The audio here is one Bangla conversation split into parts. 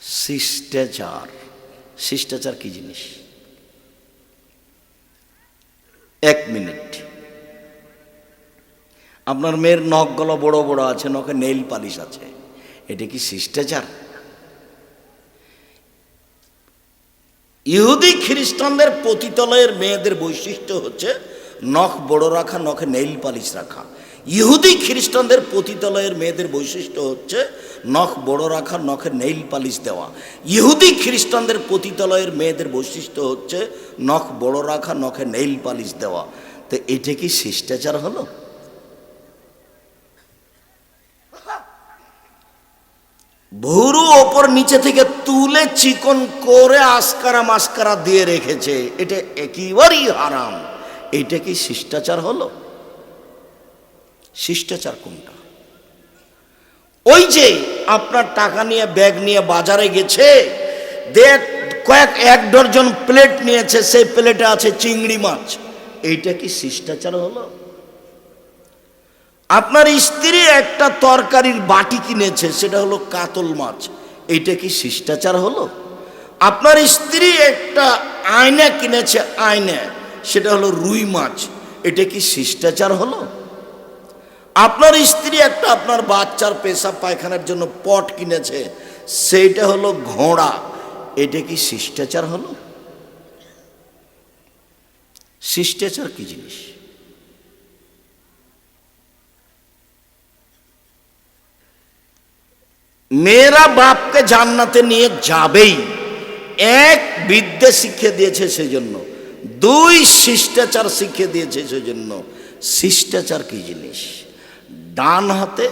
শিষ্টাচার। শিষ্টাচার কি জিনিস? এক মিনিট। আপনার মেয়ের নখগুলো বড় বড় আছে, নখে নেইল পালিশ আছে। এটা কি শিষ্টাচার? ইহুদি খ্রিস্টানদের পতিতলয়ের মেয়েদের বৈশিষ্ট্য হচ্ছে নখ বড় রাখা, নখে নেইল পালিশ রাখা। ইহুদি খ্রিস্টানদের পতিতলয়ের মেয়েদের বৈশিষ্ট্য হচ্ছে নখ বড় রাখা নখে নেইল পালিশ দেওয়া। ইহুদি খ্রিস্টানদের পতিতলয়ের মেয়েদের বৈশিষ্ট্য হচ্ছে নখ বড় রাখা নখে নেইল পালিশ দেওয়া। তো এটা কি শিষ্টাচার হলো? ভুরু ওপর নিচে থেকে তুলে চিকন করে আসকারা মাস্কারা দিয়ে রেখেছে। এটা একেবারেই হারাম। এটা কি শিষ্টাচার হলো? শিষ্টাচার কোনটা? ওই যে আপনার টাকা নিয়ে, ব্যাগ নিয়ে বাজারে গেছে দেখ কয়েক, এক ডজন প্লেট নিয়েছে, সেই প্লেটে আছে চিংড়ি মাছ। এইটা কি শিষ্টাচার হলো? আপনার স্ত্রী একটা তরকারির বাটি কিনেছে, সেটা হলো কাতল মাছ। এইটা কি শিষ্টাচার হলো? আপনার স্ত্রী একটা আয়না কিনেছে, আয়না, সেটা হলো রুই মাছ। এটা কি শিষ্টাচার হলো? আপনার স্ত্রী একটা আপনার বাচ্চার পেশাব পায়খানার জন্য পট কিনেছে, সেইটা হলো ঘোড়া। এটা কি শিষ্টাচার হলো? শিষ্টাচার কি জিনিস? মেয়েরা বাপকে জান্নাতে নিয়ে যাবেই। এক বিদ্যে শিক্ষা দিয়েছে সেজন্য, দুই শিষ্টাচার শিক্ষা দিয়েছে সেজন্য। শিষ্টাচার কি জিনিস? ডান হাতে,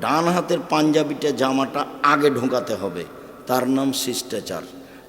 ডান হাতের পাঞ্জাবিটা জামাটা আগে ঢোকাতে হবে। তার নাম শিষ্টাচার।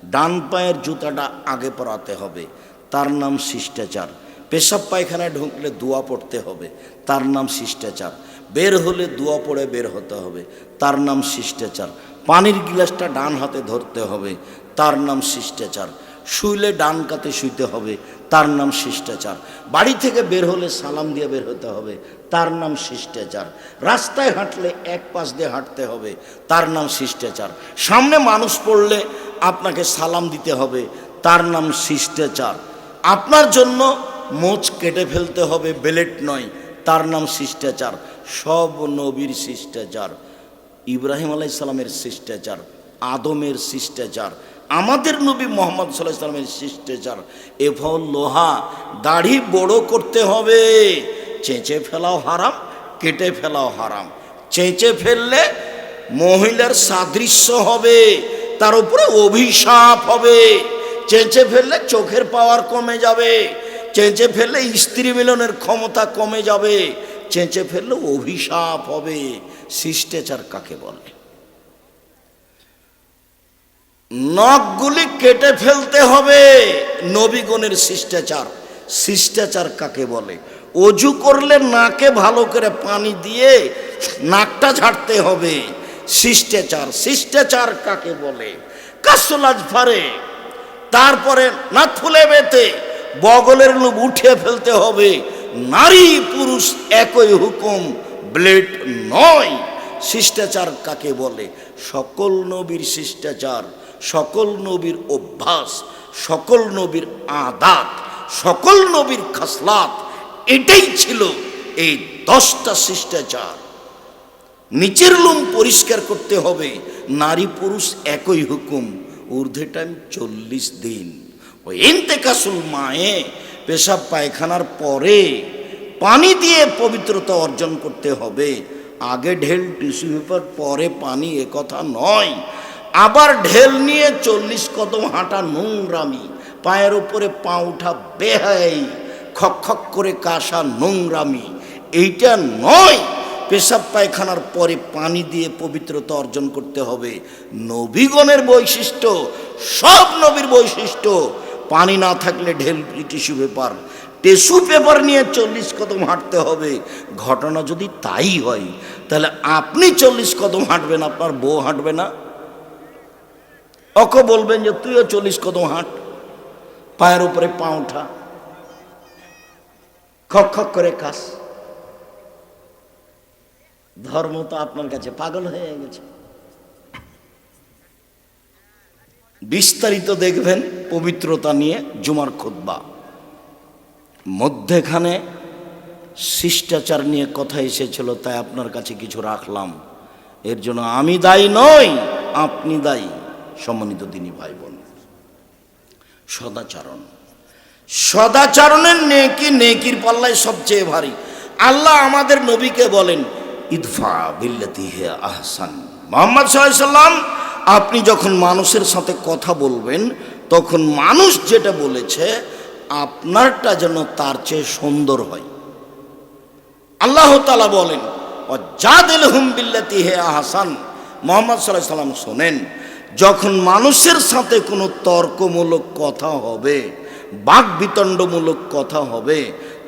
ডান পায়ের জুতাটা আগে পরাতে হবে। তার নাম শিষ্টাচার। পেশাব পায়খানায় ঢুকলে দোয়া পড়তে হবে। তার নাম শিষ্টাচার। বের হলে দোয়া পড়ে বের হতে হবে। তার নাম শিষ্টাচার। পানির গিলাসটা ডান হাতে ধরতে হবে। তার নাম শিষ্টাচার। শুইলে ডান কাতে শুইতে হবে, তার নাম শিষ্টাচার। বাড়ি থেকে বের হলে সালাম দিয়ে বের হতে হবে, তার নাম শিষ্টাচার। রাস্তায় হাঁটলে এক পাশ দিয়ে হাঁটতে হবে, তার নাম শিষ্টাচার। সামনে মানুষ পড়লে আপনাকে সালাম দিতে হবে, তার নাম শিষ্টাচার। আপনার জন্য মোচ কেটে ফেলতে হবে বেলেট নয়, তার নাম শিষ্টাচার। সব নবীর শিষ্টাচার, ইব্রাহিম আলাইসালামের শিষ্টাচার, আদমের শিষ্টাচার আমাদের নবী মোহাম্মদ সাল্লাহ সাল্লামের শিষ্টাচার, এফল লোহা দাড়ি বড় করতে হবে। চেঁচে ফেলাও হারাম, কেটে ফেলাও হারাম। চেঁচে ফেললে মহিলার সাদৃশ্য হবে, তার উপরে অভিশাপ হবে। চেঁচে ফেললে চোখের পাওয়ার কমে যাবে। চেঁচে ফেললে স্ত্রী মিলনের ক্ষমতা কমে যাবে। চেঁচে ফেললে অভিশাপ হবে। শিষ্টাচার কাকে বলে? নখগুলি কেটে ফেলতে হবে। নবীগণের শিষ্টাচার। শিষ্টাচার কাকে বলে? অজু করলে নাকে ভালো করে পানি দিয়ে নাকটা ঝাড়তে হবে। শিষ্টাচার। শিষ্টাচার কাকে বলে? কাসলাজ ফারে তারপরে নাক ফুলে বেতে বগলের লোক উঠিয়ে ফেলতে হবে। নারী পুরুষ একই হুকুম, ব্লেড নয়। শিষ্টাচার কাকে বলে? সকল নবীর শিষ্টাচার। সকল নবীর অভ্যাস, সকল নবীর আদাত, সকল নবীর খাসলাত, এটাই ছিল এই দশটা শিষ্টাচার। নিচের লোম পরিষ্কার করতে হবে, নারী পুরুষ একই হুকুম, ঊর্ধ্বে টাইম চল্লিশ দিন। ওই মায়ে, পেশাব পায়খানার পরে পানি দিয়ে পবিত্রতা অর্জন করতে হবে। আগে ঢেল, টিস্যু পেপার, পরে পানি এ কথা নয়। আবার ঢেল নিয়ে চল্লিশ কদম হাঁটা নোংরামি, পায়ের উপরে পা উঠা বেহাই, খক খক করে কাশা নোংরামি। এইটা নয়, পেশাব পায়খানার পরে পানি দিয়ে পবিত্রতা অর্জন করতে হবে। নবীগণের বৈশিষ্ট্য, সব নবীর বৈশিষ্ট্য, পানি না থাকলে ঢেল টিস্যু পেপার টিস্যু পেপার নিয়ে চল্লিশ কদম হাঁটতে হবে। ঘটনা যদি তাই হয়, তাহলে আপনি চল্লিশ কদম হাঁটবেন, আপনার বউ হাঁটবে না। ওকে বলবেন যে, তুইও চল্লিশ কদম হাঁট, পায়ের উপরে পা ওঠা খক খক করে কাশ। ধর্ম তো আপনার কাছে পাগল হয়ে গেছে। বিস্তারিত দেখবেন পবিত্রতা নিয়ে জুমার খুদ্া মধ্যেখানে শিষ্টাচার নিয়ে কথা এসেছিল, তাই আপনার কাছে কিছু রাখলাম। এর জন্য আমি দায়ী নই, আপনি দায়ী। সম্মানিত দিনী ভাই বোন সদাচরণ। সদাচরণের নেকি নেকির পাল্লায় সবচেয়ে ভারী। আল্লাহ আমাদের নবীকে বলেন, ইদফা বিল্লাতি হে আহসান। মোহাম্মদ সাল্লাম, আপনি যখন মানুষের সাথে কথা বলবেন, তখন মানুষ যেটা বলেছে, আপনারটা যেন তার চেয়ে সুন্দর হয়। আল্লাহ তালা বলেন জাদেল হুম বিল্লাতি হে আহসান। মোহাম্মদ সাল্লাহ সাল্লাম শোনেন যখন মানুষের সাথে কোনো তর্কমূলক কথা হবে, বাক বিতণ্ডমূলক কথা হবে,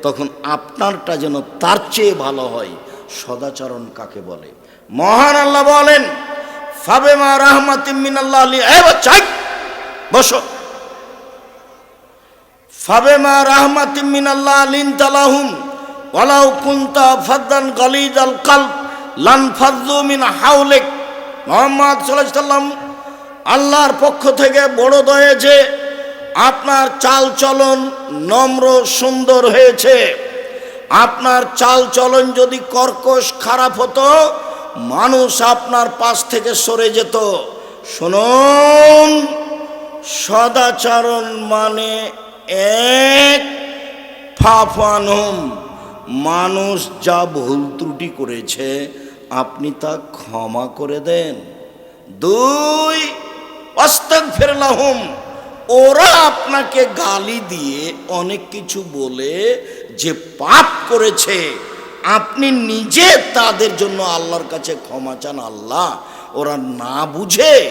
তখন আপনারটা যেন তার চেয়ে ভালো হয়, সদাচরণ কাকে বলে? মহান আল্লাহ বলেন, ফাবেমা আল্লাহ বসো। ফাবেমা আলিন তালাহুম ফাদ্দান আল কাল মোহাম্মদ আল্লাহর পক্ষ থেকে বড় দয়েছে আপনার চাল চলন নম্র সুন্দর হয়েছে, আপনার চাল চলন যদি কর্কশ খারাপ হতো, মানুষ আপনার পাশ থেকে সরে যেত। শুনুন, সদাচরণ মানে এক, ফাফানম, মানুষ যা ভুল ত্রুটি করেছে, আপনি তা ক্ষমা করে দেন। দুই অস্তাক ফেরলাহম ওরা আপনাকে গালি দিয়ে অনেক কিছু বলে যে পাপ করেছে। আপনি নিজে তাদের জন্য আল্লাহর কাছে ক্ষমা চান, আল্লাহ। ওরা না বুঝে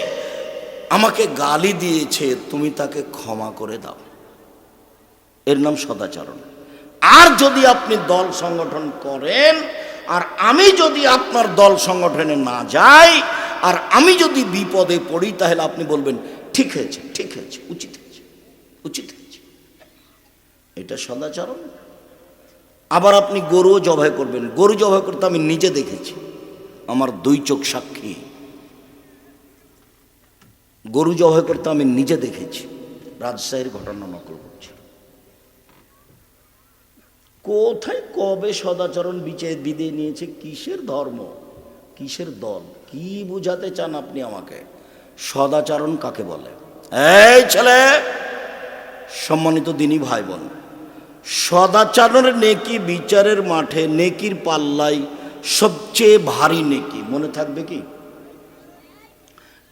আমাকে গালি দিয়েছে, তুমি তাকে ক্ষমা করে দাও। এর নাম সদাচরণ। আর যদি আপনি দল সংগঠন করেন, আর আমি যদি আপনার দল সংগঠনে না যাই আর আমি যদি বিপদে পড়ি, তাহলে আপনি বলবেন, ঠিক হয়েছে ঠিক হয়েছে, উচিত হয়েছে উচিত হয়েছে। এটা সদাচরণ। আবার আপনি গরুও জবাই করবেন। গরু জবাই করতে আমি নিজে দেখেছি। আমার দুই চোখ সাক্ষী। গরু জবাই করতে আমি নিজে দেখেছি। রাজশাহীর ঘটনা নকল করছি। কোথায়, কবে সদাচরণ বিচে বিদে নিয়েছে? কিসের ধর্ম? কিসের দল? কি বুঝাতে চান আপনি আমাকে? সদাচরণ কাকে বলে? এই ছেলে, সম্মানিত দিনী ভাই বোন সদাচরণের নেকি বিচারের মাঠে নেকির পাল্লাই সবচেয়ে ভারী নেকি, মনে থাকবে কি?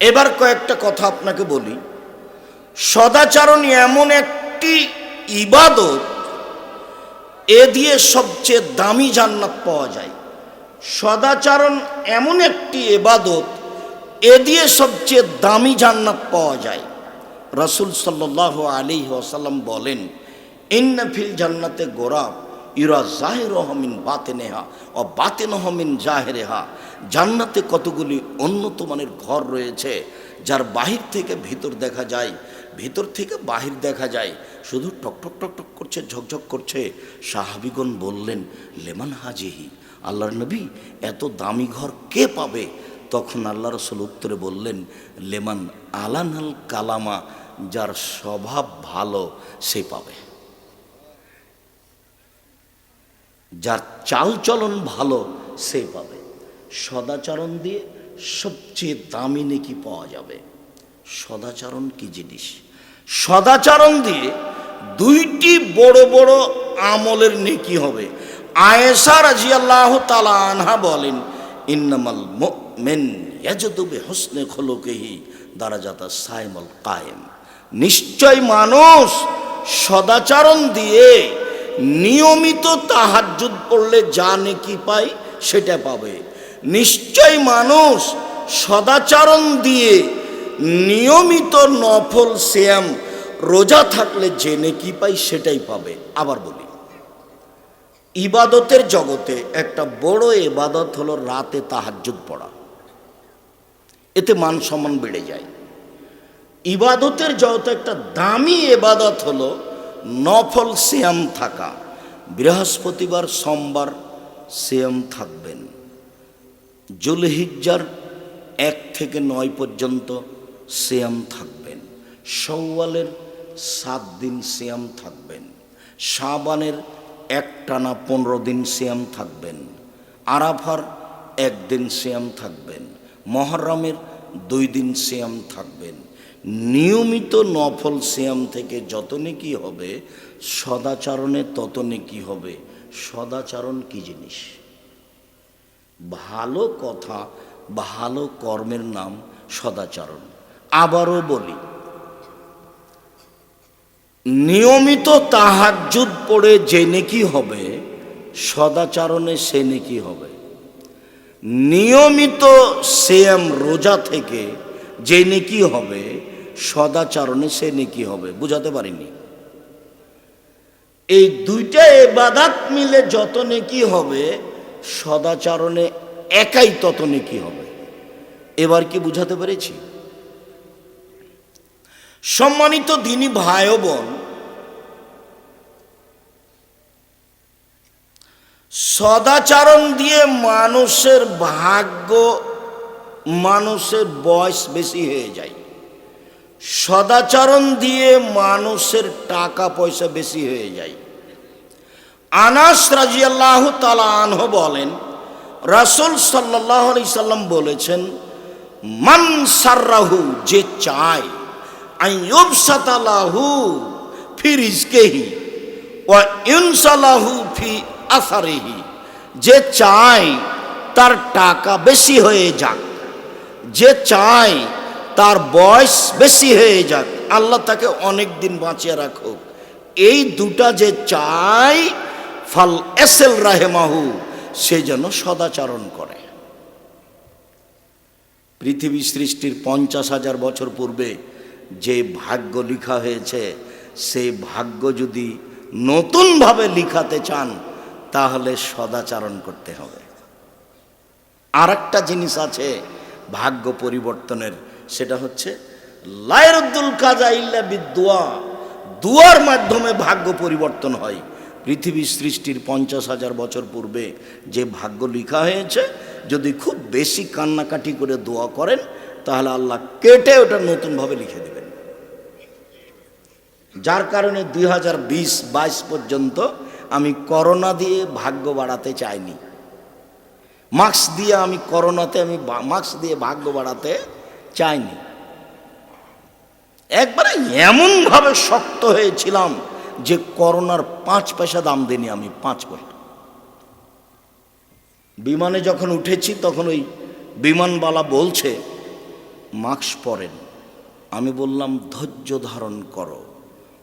এবার কয়েকটা কথা আপনাকে বলি। সদাচরণ এমন একটি ইবাদত, এ দিয়ে সবচেয়ে দামি জান্নাত পাওয়া যায়। সদাচরণ এমন একটি এবাদত, এ দিয়ে সবচেয়ে দামি জান্নাত পাওয়া যায়। রসুল সাল্লাহ আলী ওসাল্লাম বলেন ইন্নফিল জান্নাতে গোরাব ইরা জাহের হমিন বাতেনেহা ও বাতেন হমিন জাহেরেহা। জান্নাতে কতগুলি উন্নত মানের ঘর রয়েছে, যার বাহির থেকে ভিতর দেখা যায়, ভিতর থেকে বাহির দেখা যায়। শুধু টক টক টক টক করছে, ঝকঝক করছে। সাহাবিগণ বললেন, লেমান হাজিহি? আল্লাহর নবী, এত দামি ঘর কে পাবে? তখন আল্লাহ রসুল উত্তরে বললেন, লেমান আলানাল কালামা, যার স্বভাব ভালো, সে পাবে। যার চালচলন ভালো, সে পাবে। সদাচরণ দিয়ে সবচেয়ে দামি নেকি পাওয়া যাবে। সদাচরণ কি জিনিস? সদাচরণ দিয়ে দুইটি বড় বড় আমলের নেকি হবে। আয়েশা রাজিয়াল্লাহ তালা আনহা বলেন, ইন্নামাল মেন ইয়াজদুবে হোসনে খোলকেহি দারাজাতা সাইমল কায়েম। নিশ্চয় মানুষ সদাচরণ দিয়ে নিয়মিত তাহাজ্জুদ পড়লে যা নেকি পায় সেটা পাবে। নিশ্চয় মানুষ সদাচরণ দিয়ে নিয়মিত নফল শ্যাম রোজা থাকলে যে নেকি পাই সেটাই পাবে। আবার বলি ইবাদতের জগতে একটা বড় ইবাদত হলো রাতে তাহাজ্জুদ পড়া। এতে মান সম্মান বেড়ে যায়। ইবাদতের জগতে একটা দামি এবাদত হলো নফল শ্যাম থাকা। বৃহস্পতিবার, সোমবার শ্যাম থাকবেন। জুলহিজ্জার এক থেকে নয় পর্যন্ত শ্যাম থাকবেন। সৌওয়ালের সাত দিন সিয়াম থাকবেন। শাবানের একটানা পনেরো দিন সিয়াম থাকবেন। আরাফার একদিন সিয়াম থাকবেন। মহরমের দুই দিন সিয়াম থাকবেন। নিয়মিত নফল সিয়াম থেকে যত নেকি হবে, সদাচরণে তত নেকি হবে, সদাচরণ কি জিনিস? ভালো কথা, ভালো কর্মের নাম সদাচরণ। আবারও বলি নিয়মিত তাহাজ্জুদ পড়ে যে নেকি হবে, সদাচরণে সে নেকি হবে। নিয়মিত সেম রোজা থেকে যে নেকি হবে, সদাচরণে সে নেকি হবে। বুঝাতে পারিনি? এই দুইটা এবাদাত মিলে যত নেকি হবে, সদাচরণে একাই তত নেকি হবে। এবার কি বুঝাতে পেরেছি? সম্মানিত দিনী ভাই বোন, সদাচরণ দিয়ে মানুষের ভাগ্য, মানুষের বয়স বেশি হয়ে যায়। সদাচরণ দিয়ে মানুষের টাকা পয়সা বেশি হয়ে যায়। আনাস রাজিয়াল্লাহ তালা আনহ বলেন, রাসুল সাল্লাহ আলি সাল্লাম বলেছেন, মান সার্রাহু, যে চায় আইয়ুবসাতালাহু ফি রিজকেহি ওয়া ইনসালাহু ফি আসারিহি। যে চায় তার টাকা বেশি হয়ে যাক। যে চায় তার বয়স বেশি হয়ে যাক। আল্লাহ তাকে অনেক দিন বাঁচিয়ে রাখুক। এই দুটা যে চায়, ফাল এসেল রাহেমাহু, সে যেন সদাচরণ করে। পৃথিবী সৃষ্টির পঞ্চাশ হাজার বছর পূর্বে যে ভাগ্য লিখা হয়েছে সেই ভাগ্য যদি নতুনভাবে লিখাতে চান, তাহলে সদাচরণ করতে হবে। আর একটা জিনিস আছে ভাগ্য পরিবর্তনের, সেটা হচ্ছে লায়রুদ্দুল কাজা ইল্লা বিদুয়া দুয়ার মাধ্যমে ভাগ্য পরিবর্তন হয়। পৃথিবী সৃষ্টির পঞ্চাশ হাজার বছর পূর্বে যে ভাগ্য লিখা হয়েছে, যদি খুব বেশি কান্নাকাটি করে দোয়া করেন, তাহলে আল্লাহ কেটে ওটা নতুনভাবে লিখে দেবেন। যার কারণে দুই হাজার বিশ, বাইশ পর্যন্ত আমি করোনা দিয়ে ভাগ্য বাড়াতে চাইনি। মাস্ক দিয়ে আমি করোনাতে আমি মাস্ক দিয়ে ভাগ্য বাড়াতে চাইনি। একবারে এমনভাবে শক্ত হয়েছিলাম যে করোনার পাঁচ পয়সা দাম দিইনি আমি, পাঁচ পয়সা। বিমানে যখন উঠেছি তখন ওই বিমানবালা বলছে, মাস্ক পরেন। আমি বললাম, ধৈর্য ধারণ করো।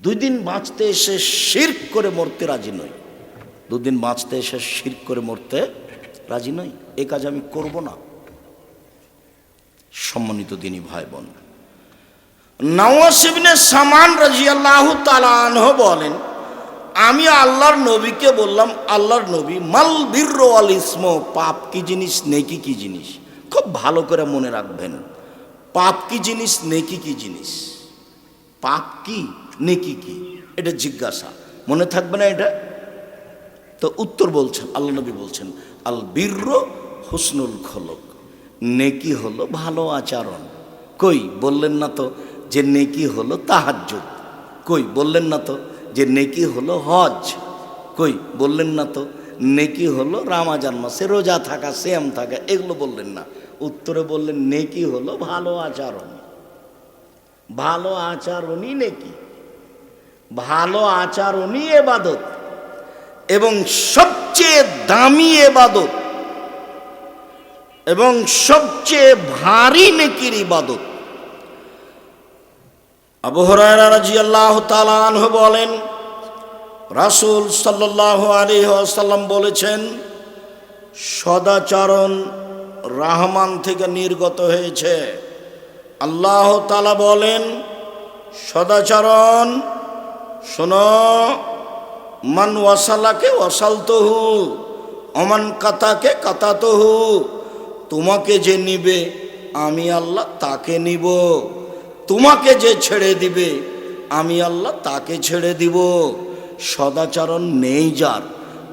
দুই দিন বাঁচতে এসে শির করে মরতে রাজি নই। দুদিন বাঁচতে এসে শির করে মরতে রাজি নই। এ কাজ আমি করব না। সম্মানিত দিনী ভাই বোন নওয়াসিবিনে সামান রাজিয়াল্লাহ তালানহ বলেন, আমি আল্লাহর নবীকে বললাম, আল্লাহর নবী, মাল বীর আল ইসম, পাপ কি জিনিস, নেকি কি জিনিস? খুব ভালো করে মনে রাখবেন, পাপ কি জিনিস, নেকি কি জিনিস? পাপ কি? নেকি কি? এটা জিজ্ঞাসা। মনে থাকবে না এটা? তো উত্তর বলছেন, আল্লাহ নবী বলছেন, আল বীর হুসনুল খলক। নেকি হলো ভালো আচরণ। কই? বললেন না তো যে নেকি হলো তাহাজ্জুদ। কই? বললেন না তো যে নেকি হলো হজ। কই? বললেন না তো নেকি হলো রামাজান মাসে রোজা থাকা সেম থাকা, এগুলো বললেন না। উত্তরে বললেন, নেকি হলো ভালো আচরণ। ভালো আচরণই নেকি। ভালো আচরণই এবাদত, এবং সবচেয়ে দামি এবাদত, এবং সবচেয়ে ভারী নেকির ইবাদত। আবু হরায়রা রাদিয়াল্লাহু তাআলা আনহু বলেন, রাসূল সাল্লাল্লাহু আলাইহি ওয়াসাল্লাম বলেছেন, সদাচরণ রাহমান থেকে নির্গত হয়েছে। আল্লাহ তাআলা বলেন, সদাচরণ শোনো, মান ওয়াসালাকে ওয়াসালতহু অমান কাতাকে কাতাতহু, তোমাকে যে নিবে, আমি আল্লাহ তাকে নিব। তোমাকে যে ছেড়ে দিবে, আমি আল্লাহ তাকে ছেড়ে দিব। সদাচরণ নেই যার,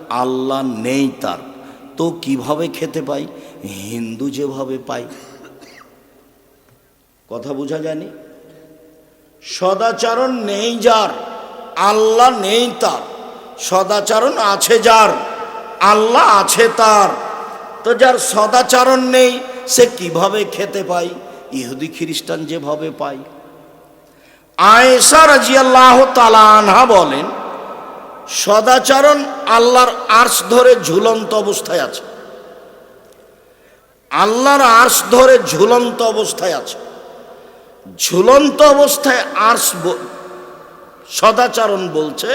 আল্লাহ নেই তার। তো কীভাবে খেতে পাই? হিন্দু যেভাবে পাই কথা বোঝা যায়নি? সদাচরণ নেই যার আল্লাহ নেই তার, সদাচরণ আছে যার, আল্লাহ আছে তার। তো যার সদাচরণ নেই, সে কীভাবে খেতে পায়? ইহুদি খ্রিস্টান যেভাবে পায়। আয়েশা রাজিয়াল্লাহ তালা আনহা বলেন, সদাচরণ আল্লাহর আর্শ ধরে ঝুলন্ত অবস্থায় আছে। আল্লাহর আর্শ ধরে ঝুলন্ত অবস্থায় আছে। ঝুলন্ত অবস্থায় আর্শ সদাচরণ বলছে,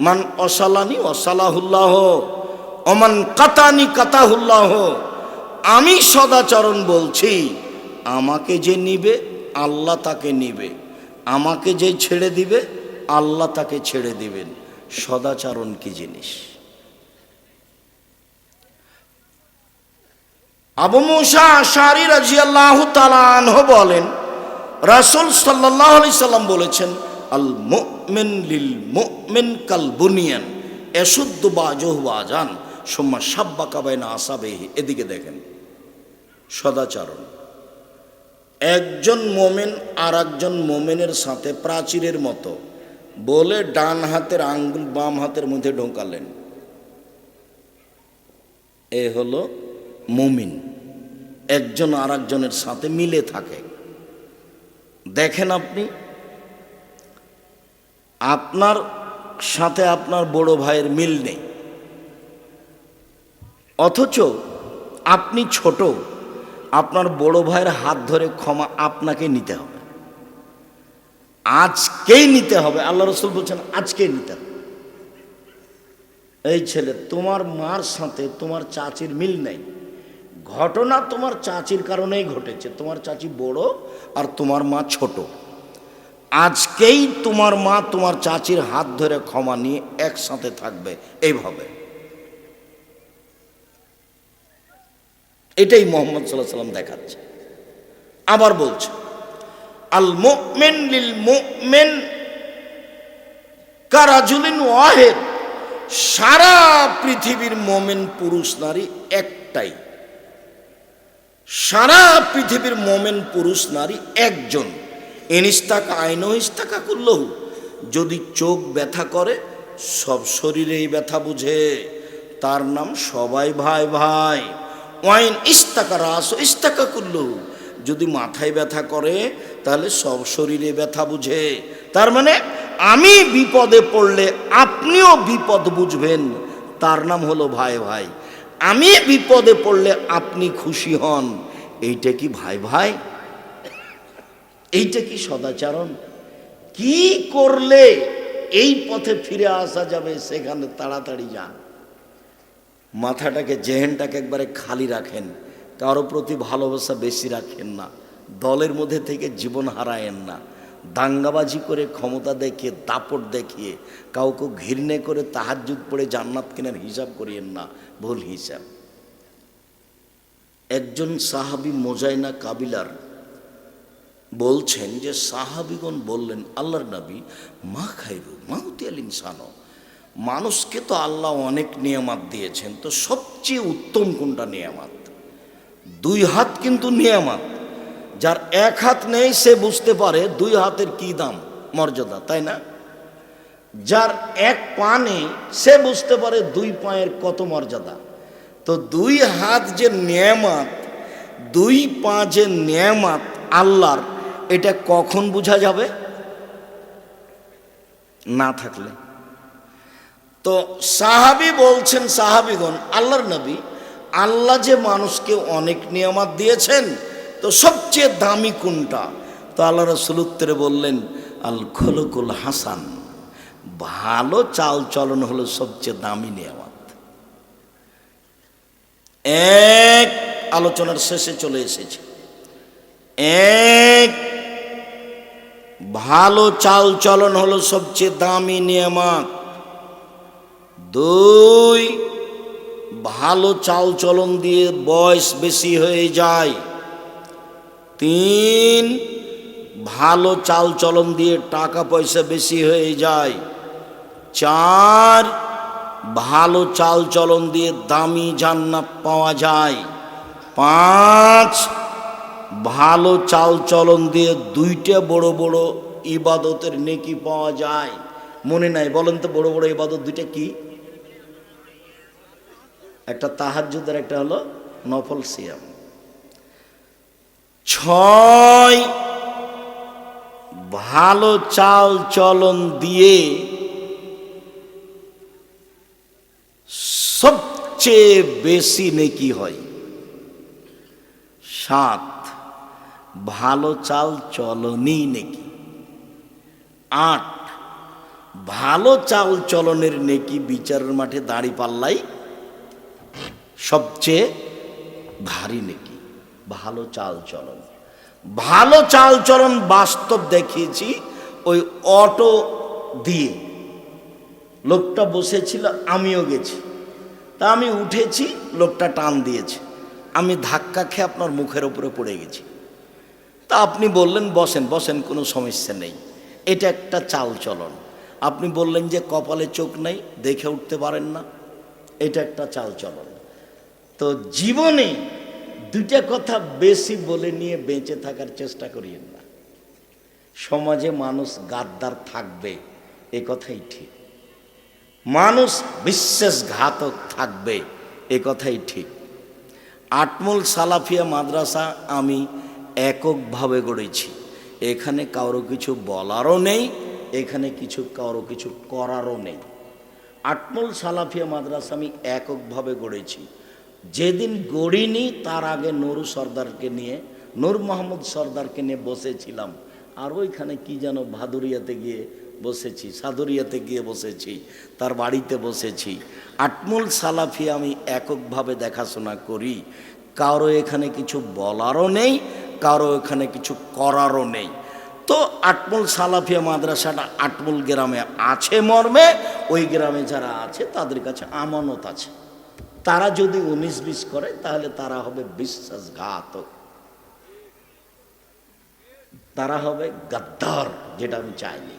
মান অসালানি অসালাহুল্লাহ, অমান কাতানি কাতাহুল্লাহ, আমি সদাচরণ বলছি, আমাকে যে নিবে, আল্লাহ তাকে নিবে, আমাকে যে ছেড়ে দিবে, আল্লাহ তাকে ছেড়ে দিবেন। সদাচরণ কি জিনিস? আবু মুসা আশারি রাজিয়াল্লাহ তালানহ বলেন, রাসুল সাল্লাহ আলি সাল্লাম বলেছেন আল মুমিন লিল মুমিন কাল বুনিয়ান এশুদ্ধ বাজহ বাজান সোম্মা সাব্বা কাবাইনা আসাবে এদিকে দেখেন, সদাচরণ। একজন মোমেন আর একজন মোমেনের সাথে প্রাচীরের মতো বলে ডান হাতের আঙ্গুল বাম হাতের মধ্যে ঢোকালেন। এ হলো মুমিন। একজন আর একজনের সাথে মিলে থাকে। দেখেন আপনি আপনার সাথে আপনার বড় ভাইয়ের মিল নেই। অথচ আপনি ছোট, আপনার বড় ভাইয়ের হাত ধরে ক্ষমা আপনাকে নিতে হবে। আজকেই নিতে হবে। আল্লাহ রসুল বলছেন, আজকেই নিতে হবে। এই ছেলে, তোমার মার সাথে তোমার চাচির মিল নেই। ঘটনা তোমার চাচির কারণেই ঘটেছে। তোমার চাচি বড় আর তোমার মা ছোট। আজকেই তোমার মা তোমার চাচির হাত ধরে ক্ষমা নিয়ে একসাথে থাকবে, এইভাবে। এটাই মোহাম্মদ সাল্লাহ সাল্লাম দেখাচ্ছে। আবার বলছে, আল মুমিন লিল মুমিন কারাজুলিন ওয়াহেদ। সারা পৃথিবীর মোমেন পুরুষ নারী একটাই। সারা পৃথিবীর মোমেন পুরুষ নারী একজন। এনিস্তাকা আইন ইস্তাকা করলেও যদি চোখ ব্যথা করে, সব শরীরেই ব্যথা বুঝে। তার নাম সবাই ভাই ভাই। ওয়াইন ইস্তাকা রাস ইস্তাকা করলেও যদি মাথায় ব্যথা করে, তাহলে সব শরীরে ব্যথা বুঝে। তার মানে আমি বিপদে পড়লে আপনিও বিপদ বুঝবেন। তার নাম হলো ভাই ভাই। আমি বিপদে পড়লে আপনি খুশি হন। এইটা কি ভাই ভাই? এইটা কি সদাচরণ? কি করলে এই পথে ফিরে আসা যাবে সেখানে তাড়াতাড়ি যান। মাথাটাকে, জেহেনটাকে একবারে খালি রাখেন। কারও প্রতি ভালোবাসা বেশি রাখেন না। দলের মধ্যে থেকে জীবন হারায়েন না। দাঙ্গাবাজি করে ক্ষমতা দেখিয়ে, দাপট দেখিয়ে, কাউকে ঘৃণে করে তাহাজুদ পড়ে জান্নাত কেনার হিসাব করিয়েন না। ভুল হিসাব। একজন সাহাবি মোজাইনা কাবিলার বলছেন যে সাহাবিগণ বললেন, আল্লাহর নবী, মা খাইরু মাহুতি আল ইনসানো। মানুষকে তো আল্লাহ অনেক নিয়ামাত দিয়েছেন, তো সবচেয়ে উত্তম কোনটা নিয়ামাত? দুই হাত কিন্তু নিয়ামাত। যার এক হাত নেই, সে বুঝতে পারে দুই হাতের কি দাম, মর্যাদা, তাই না? যার এক পা নেই, সে বুঝতে পারে দুই পায়ের কত মর্যাদা। তো দুই হাত যে নিয়ামাত, দুই পা যে নিয়ামাত আল্লাহর এটা কখন বোঝা যাবে? না থাকলে। তো সাহাবি বলছেন, সাহাবিগণ, আল্লাহর নবী, আল্লাহ যে মানুষকে অনেক নিয়ামাত দিয়েছেন, তো সবচেয়ে দামি কোনটা? তো আল্লাহ রসুল উত্তরে বললেন, আল খলকুল হাসান, ভালো চাল চলন হলো সবচেয়ে দামি নিয়ামত। এক আলোচনার শেষে চলে এসেছে। এক ভালো চাল চলন হলো সবচেয়ে দামি নিয়ামত। দুই, ভালো চাল চলন দিয়ে বয়স বেশি হয়ে যায়। তিন, ভালো চাল চলন দিয়ে টাকা পয়সা বেশি হয়ে যায়। চার, ভালো চাল চলন দিয়ে দামি জান্নাত পাওয়া যায়। পাঁচ, ভালো চাল চলন দিয়ে দুইটা বড় বড় ইবাদতের নেকি পাওয়া যায়। মনে নাই, বলেন তো বড় বড় ইবাদত দুইটা কি? একটা তাহাজ্জুদের, একটা হলো নফল সিয়াম। ছয়, ভালো চাল চলন দিয়ে সবচেয়ে বেশি নেকি হয়। সাত, ভালো চাল চলনই নেকি। আট। ভালো চাল চলনের নেকি বিচারের মাঠে দাঁড়ি পাল্লাই সবচেয়ে ভারী নেকি, ভালো চাল চলন ভালো চাল চলন বাস্তব দেখিয়েছি ওই অটো দিয়ে। লোকটা বসেছিল, আমিও গেছি। তা আমি উঠেছি, লোকটা টান দিয়েছে। আমি ধাক্কা খেয়ে আপনার মুখের উপরে পড়ে গেছি। তা আপনি বললেন, বসেন বসেন, কোনো সমস্যা নেই। এটা একটা চাল চলন আপনি বললেন যে কপালে চোখ নেই, দেখে উঠতে পারেন না। এটা একটা চাল চলন তো জীবনে দুইটা কথা বেশি বলে নিয়ে বেঁচে থাকার চেষ্টা করিয়েন না। সমাজে মানুষ গাদ্দার থাকবে, এ কথাই ঠিক। মানুষ বিশ্বাসঘাতক থাকবে, এ কথাই ঠিক। আটমল সালাফিয়া মাদ্রাসা আমি এককভাবে গড়েছি। এখানে কারও কিছু বলারও নেই, এখানে কিছু কারও কিছু করারও নেই। আটমল সালাফিয়া মাদ্রাসা আমি এককভাবে গড়েছি। যেদিন গড়িনি, তার আগে নুরু সর্দারকে নিয়ে, নূর মোহাম্মদ সর্দারকে নিয়ে বসেছিলাম। আর ওইখানে কি যেন ভাদুরিয়াতে গিয়ে বসেছি, সাদুরিয়াতে গিয়ে বসেছি, তার বাড়িতে বসেছি। আটমুল সালাফিয়া আমি এককভাবে দেখাশোনা করি। কারও এখানে কিছু বলারও নেই কারও এখানে কিছু করারও নেই। তো আটমুল সালাফিয়া মাদ্রাসাটা আটমুল গ্রামে আছে মর্মে, ওই গ্রামে যারা আছে তাদের কাছে আমানত আছে। তারা যদি উনিশ বিশ করে, তাহলে তারা হবে বিশ্বাসঘাতক। তারা হবে গাদ্দার, যেটা আমি চাইনি।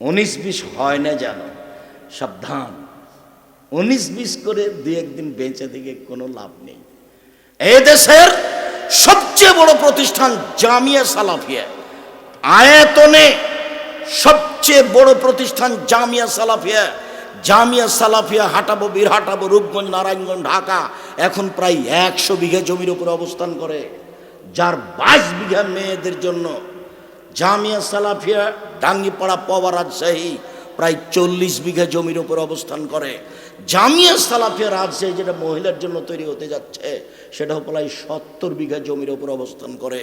উনিশ বিশ হয় না যেন, সাবধান। উনিশ বিশ করে দু একদিন বেঁচে থেকে কোনো লাভ নেই। এ দেশের সবচেয়ে বড় প্রতিষ্ঠান জামিয়া সালাফিয়া। আয়তনে সবচেয়ে বড় প্রতিষ্ঠান জামিয়া সালাফিয়া। জামিয়া সালাফিয়া হাটাবো, বীর হাটাবো, রূপগঞ্জ, নারায়ণগঞ্জ, ঢাকা। এখন প্রায় একশো বিঘা জমির উপর অবস্থান করে। যার বাইশ বিঘা মেয়েদের জন্য জামিয়া সালাফিয়া, ডাঙ্গিপাড়া পবা রাজশাহী প্রায় চল্লিশ বিঘা জমির উপর অবস্থান করে। জামিয়া সালাফিয়া রাজশাহী যেটা মহিলার জন্য তৈরি হতে যাচ্ছে সেটা প্রায় সত্তর বিঘা জমির উপর অবস্থান করে।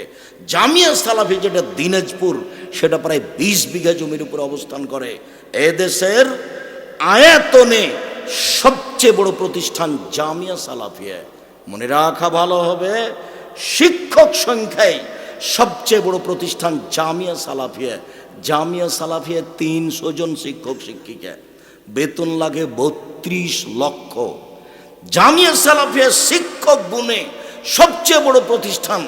জামিয়া সালাফি যেটা দিনাজপুর, সেটা প্রায় বিশ বিঘা জমির উপর অবস্থান করে। এদেশের আয়াতনে সবচেয়ে বড় প্রতিষ্ঠান জামিয়া সালাফিয়া। মনে রাখা ভালো হবে, শিক্ষক সংখ্যায় সবচেয়ে বড় প্রতিষ্ঠান জামিয়া সালাফিয়া। জামিয়া সালাফিয়া তিনশো জন শিক্ষক, শিক্ষিকা। বেতন লাগে বত্রিশ লক্ষ। জামিয়া সালাফিয়া শিক্ষক গুণে সবচেয়ে বড় প্রতিষ্ঠান।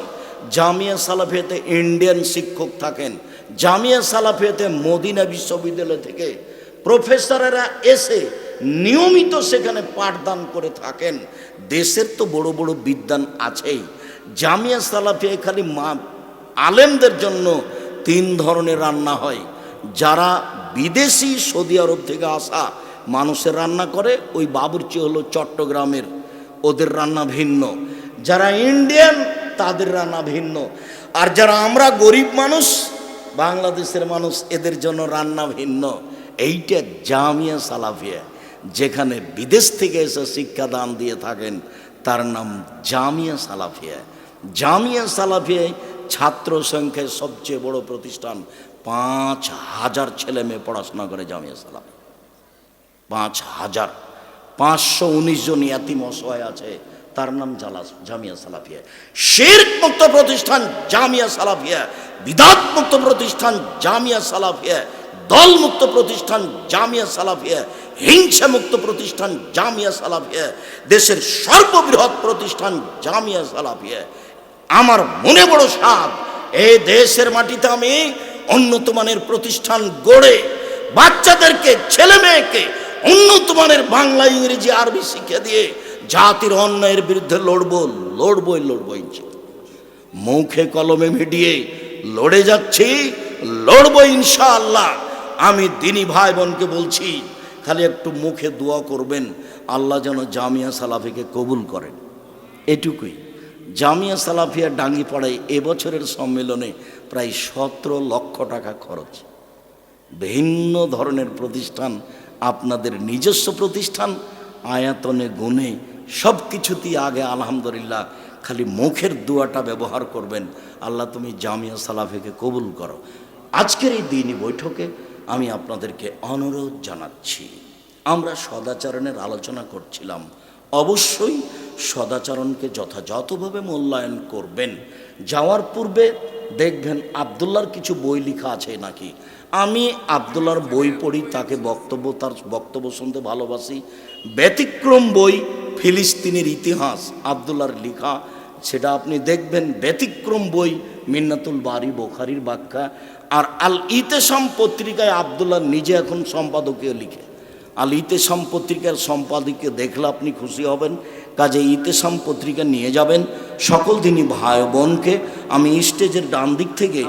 জামিয়া সালাফিয়াতে ইন্ডিয়ান শিক্ষক থাকেন। জামিয়া সালাফিয়াতে মদিনা বিশ্ববিদ্যালয় থেকে প্রফেসরেরা এসে নিয়মিত সেখানে পাঠদান করে থাকেন। দেশের তো বড় বড় বিদ্যান আছেই। জামিয়া সালাফিয়া খালি মা আলেমদের জন্য তিন ধরনের রান্না হয়। যারা বিদেশি সৌদি আরব থেকে আসা মানুষের রান্না করে, ওই বাবুর্চি হলো চট্টগ্রামের। ওদের রান্না ভিন্ন। যারা ইন্ডিয়ান, তাদের রান্না ভিন্ন। আর যারা আমরা গরিব মানুষ, বাংলাদেশের মানুষ, এদের জন্য রান্না ভিন্ন। এইটা জামিয়া সালাফিয়া, যেখানে বিদেশ থেকে এসে শিক্ষাদান দিয়ে থাকেন, তার নাম জামিয়া সালাফিয়া। জামিয়া সালাফিয়ায় ছাত্র সংখ্যায় সবচেয়ে বড় প্রতিষ্ঠান পাঁচ হাজার ছেলে মেয়ে পড়াশোনা করে জামিয়া সালাফিয়া পাঁচ হাজার। পাঁচশো উনিশ জন ইয়াতিম অসহায় আছে, তার নাম জালা জামিয়া সালাফিয়া। শিরক মুক্ত প্রতিষ্ঠান জামিয়া সালাফিয়া বিদাত মুক্ত প্রতিষ্ঠান জামিয়া সালাফিয়া দল মুক্ত প্রতিষ্ঠান জামিয়া সালাফিয়া হিংসা মুক্ত প্রতিষ্ঠান জামিয়া সালাফিয়া, দেশের সর্ববৃহৎ প্রতিষ্ঠান জামিয়া সালাফিয়া। আমার মনে বড় সাপ এই দেশের মাটিতে আমি উন্নত মানের প্রতিষ্ঠান গড়ে বাচ্চাদেরকে, ছেলে মেয়েকে উন্নত মানের বাংলা, ইংরেজি, আরবি শিক্ষা দিয়ে জাতির অন্যায়ের বিরুদ্ধে লড়বো, লড়বই লড়বো ইনশাল্লাহ। মুখে কলমে মিডিয়ে লড়ে যাচ্ছি লড়বো ইনশাআল্লাহ। আমি দিনী ভাই বোনকে বলছি, খালি একটু মুখে দোয়া করবেন, আল্লাহ যেন জামিয়া সালাফিকে কবুল করেন। এটুকুই। জামিয়া সালাফিয়া ডাঙ্গিপাড়ায় এবছরের সম্মেলনে প্রায় সতেরো লক্ষ টাকা খরচ। ভিন্ন ধরনের প্রতিষ্ঠান, আপনাদের নিজস্ব প্রতিষ্ঠান, আয়াতনে গুণে সব কিছুতেই আগে আলহামদুলিল্লাহ খালি মুখের দুয়াটা ব্যবহার করবেন। আল্লাহ তুমি জামিয়া সালাফিকে কবুল করো। আজকের এই দিনই বৈঠকে আমি আপনাদেরকে অনুরোধ জানাচ্ছি। আমরা সদাচরণের আলোচনা করছিলাম। অবশ্যই সদাচরণকে যথাযথভাবে মূল্যায়ন করবেন। যাওয়ার পূর্বে দেখবেন আবদুল্লার কিছু বই লেখা আছে নাকি? আমি আবদুল্লার বই পড়ি, তাকে বক্তব্য, তার বক্তব্য শুনতে ভালোবাসি। ব্যতিক্রম বই, ফিলিস্তিনের ইতিহাস আবদুল্লার লেখা। সেটা আপনি দেখবেন, ব্যতিক্রম বই, মিন্নাতুল বাড়ি বোখারির বাক্যা। আর আল ইতেসাম পত্রিকায় আবদুল্লাহ নিজে এখন সম্পাদকীয় লিখে। আল ইতেসাম পত্রিকার সম্পাদকীয় দেখলে আপনি খুশি হবেন। কাজে ইতেসাম পত্রিকা নিয়ে যাবেন। সকল দিনই ভাই বোনকে আমি স্টেজের ডান দিক থেকে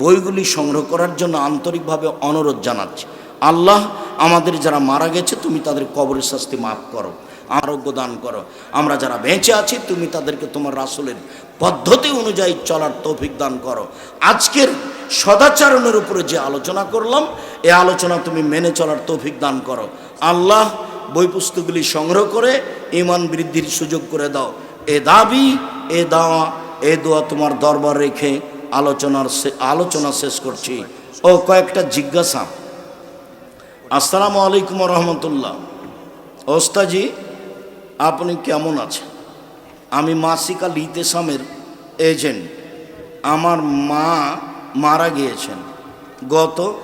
বইগুলি সংগ্রহ করার জন্য আন্তরিকভাবে অনুরোধ জানাচ্ছি। আল্লাহ আমাদের যারা মারা গেছে, তুমি তাদের কবরের শাস্তি মাফ করো, আরোগ্য দান করো। আমরা যারা বেঁচে আছি, তুমি তাদেরকে তোমার রাসুলের পদ্ধতি অনুযায়ী চলার তৌফিক দান করো। আজকের সদাচরণের উপরে যে আলোচনা করলাম, এ আলোচনা তুমি মেনে চলার তৌফিক দান করো। আল্লাহ বই পুস্তকগুলি সংগ্রহ করে ইমান বৃদ্ধির সুযোগ করে দাও। এ দাবি, এ দাওয়া, এ দোয়া তোমার দরবার রেখে আলোচনার আলোচনা শেষ করছি। ও, কয়েকটা জিজ্ঞাসা। আসসালামু আলাইকুম রহমতুল্লাহ ওস্তাজি, আপনি কেমন আছেন? আমি মাসিকা লিতেসামের এজেন্ট। আমার মা মারা গিয়েছেন। গত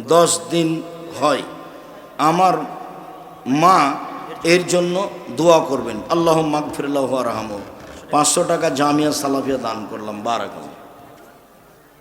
দশ দিন হয়। আমার মা এর জন্য দোয়া করবেন। আল্লাহ মাগফিরাল্লাহ রহম পাঁচশো টাকা জামিয়া সালাফিয়া দান করলাম। বারাকাল্লাহ।